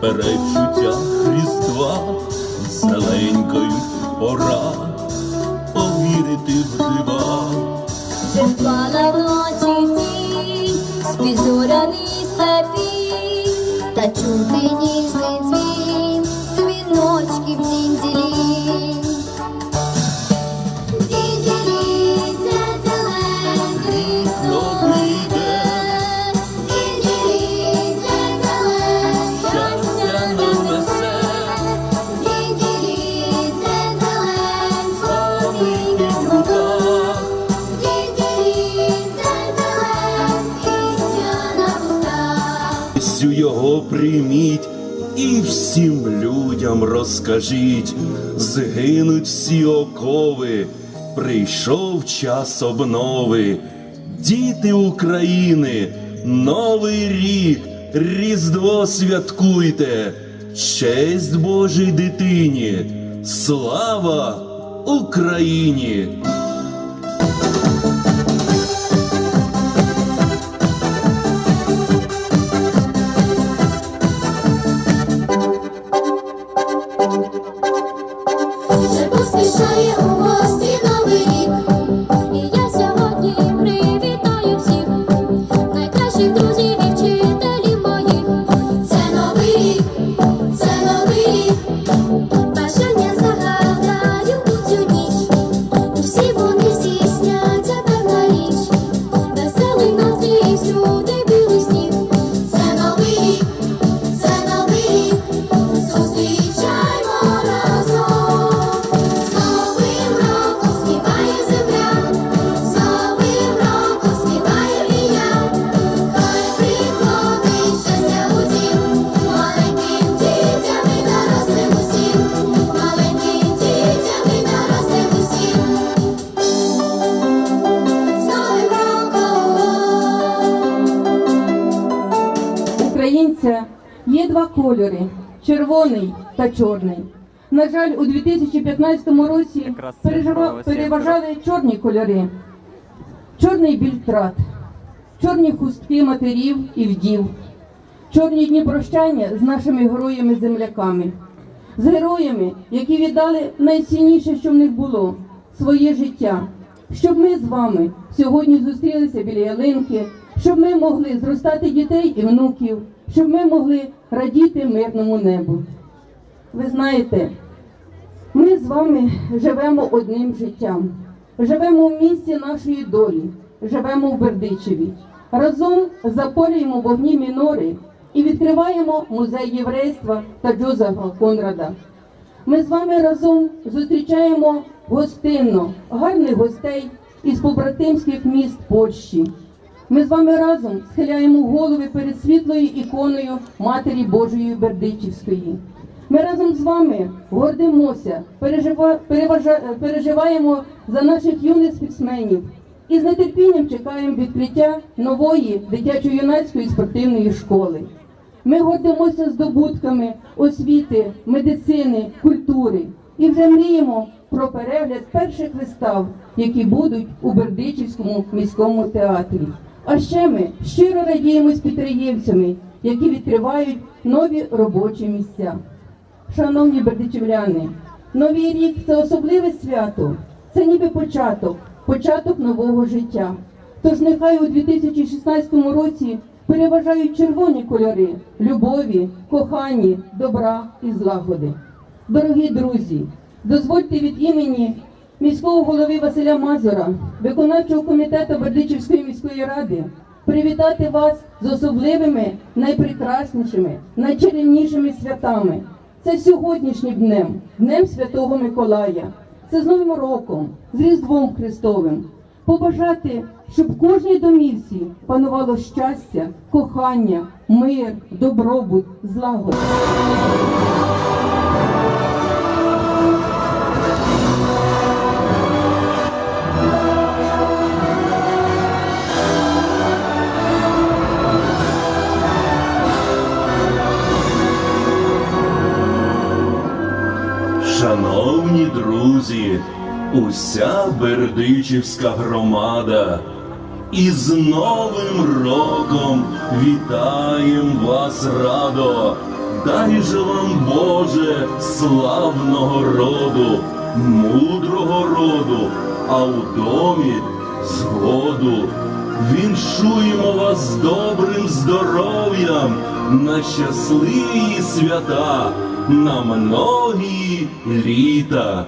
Перечуття Різдва, зеленькою пора повірити в дива. Вже впала вночі тінь, спить зоряний степі, та чути ніжний дзвін, дзвіночків дінділі. Вустах. Його прийміть і всім людям розкажіть, згинуть всі окови, прийшов час обнови. Діти України, Новий рік, Різдво святкуйте, честь Божій дитині, слава Україні! Українця є два кольори червоний та чорний. На жаль, у 2015 році переважали чорні кольори, чорний біль втрат, чорні хустки матерів і вдів, чорні дні прощання з нашими героями-земляками, з героями, які віддали найцінніше, що в них було своє життя. Щоб ми з вами сьогодні зустрілися біля ялинки, щоб ми могли зростати дітей і внуків, щоб ми могли радіти мирному небу. Ви знаєте, ми з вами живемо одним життям, живемо в місті нашої долі, живемо в Бердичеві. Разом запалюємо вогні мінори і відкриваємо музей єврейства та Джозефа Конрада. Ми з вами разом зустрічаємо гостинно гарних гостей із побратимських міст Польщі. Ми з вами разом схиляємо голови перед світлою іконою Матері Божої Бердичівської. Ми разом з вами гордимося, переживаємо за наших юних спортсменів і з нетерпінням чекаємо відкриття нової дитячо-юнацької спортивної школи. Ми гордимося здобутками освіти, медицини, культури і вже мріємо про перегляд перших вистав, які будуть у Бердичівському міському театрі. А ще ми щиро радіємо з підприємцями, які відкривають нові робочі місця. Шановні бердичівляни, новий рік це особливе свято, це ніби початок, початок нового життя. Тож нехай у 2016 році переважають червоні кольори любові, кохані, добра і злагоди. Дорогі друзі, дозвольте від імені міського голови Василя Мазура, виконавчого комітету Бердичівської міської ради, привітати вас з особливими, найпрекраснішими, найчарівнішими святами. Це сьогоднішнім днем, днем Святого Миколая. Це з Новим роком, з Різдвом Христовим. Побажати, щоб в кожній домівці панувало щастя, кохання, мир, добробут, злагода. Уся бердичівська громада. І з Новим роком вітаєм вас радо, дай же вам, Боже, славного роду, мудрого роду, а у домі згоду. Віншуємо вас добрим здоров'ям на щасливі свята, на многі літа.